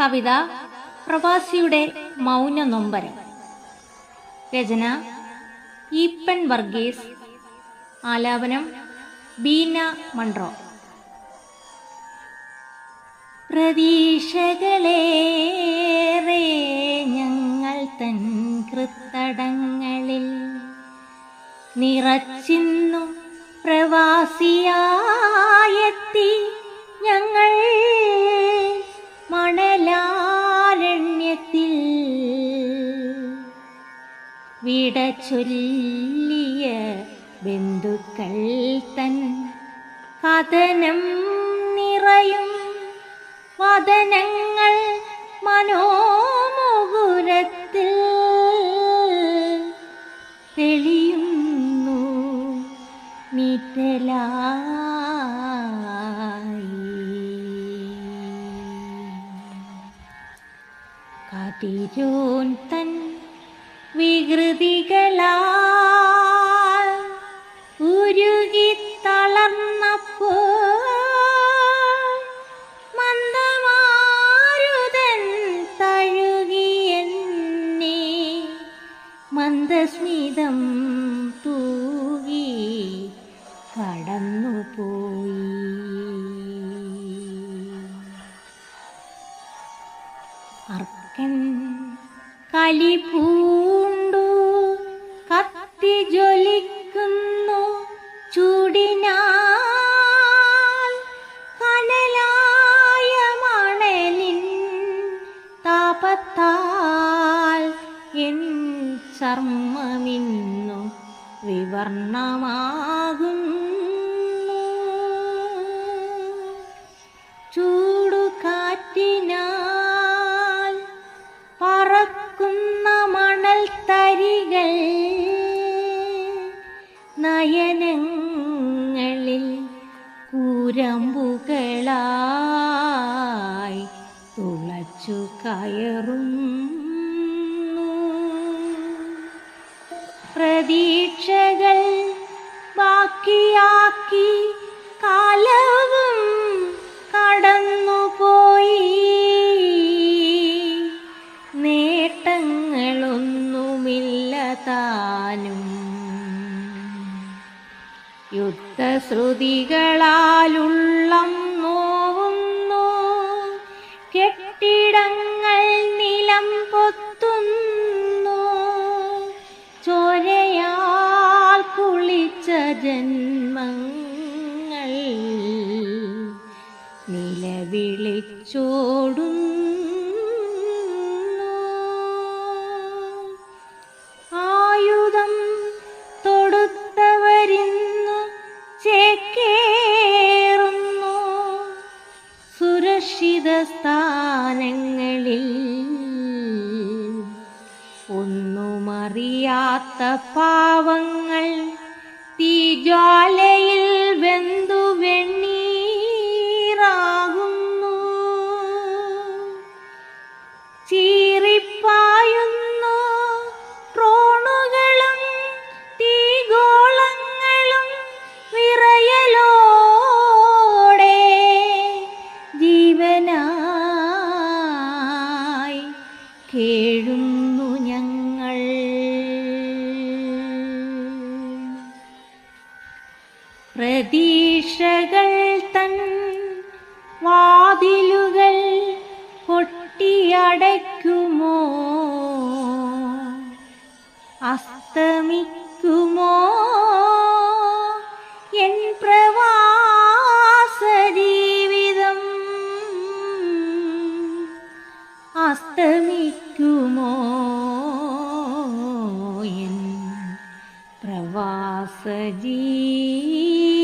കവിത പ്രവാസിയുടെ മൗന നൊമ്പരം രചന ഈപ്പൻ വർഗീസ്. ആലാപനം ബീന മൺട്രോ പ്രതീക്ഷകളേറെ ഞങ്ങൾ തൻ കൃത്തടങ്ങളിൽ നിറച്ചിന്നു പ്രവാസിയായെത്തി ഞങ്ങൾ വിട ചൊല്ലിയ ബന്ധുക്കൾ തൻ കഥനം നിറയും വദനങ്ങൾ മനോമുകുരത്തിൽ തെളിയുന്നു നിറ്റലായി കതിരോൻ തൻ വികൃതികളാൽ ഉരുകി മന്ദമാരുതൻ മന്ദസ്മിതം തൂകി കടന്നുപോയി. അർക്കൻ കലി പൂണ്ടു കത്തി ജ്വലിക്കുന്നു ചൂടിനാൽ. കനലായ താപത്താൽ എൻ ചർമ്മമിന്നു വിവർണമാകുന്നു. നയനങ്ങളിൽ കൂരമ്പുകളായി തുളച്ചു കയറുന്നു. പ്രതീക്ഷകൾ ബാക്കിയാക്കി കാലവും കടന്നുപോയി. നേട്ടങ്ങളൊന്നുമില്ല താനും യുദ്ധശ്രുതികളാലുള്ളം നോവുന്നു. കെട്ടിടങ്ങൾ നിലം പൊത്തുന്നു. ചോരയാൽ കുളിച്ച ജന്മങ്ങൾ നിലവിളിച്ചോടുന്നു. സ്ഥാനങ്ങളിൽ ഒന്നുമറിയാത്ത പാവങ്ങൾ തീജ്വാലയിൽ പ്രതീക്ഷകൾ തൻ വാതിലുകൾ പൊട്ടിയടയ്ക്കുമോ? അസ്തമിക്കുമോ? എൻ പ്രവാസ അസ്തമിക്കുമോ? എൻ вас день.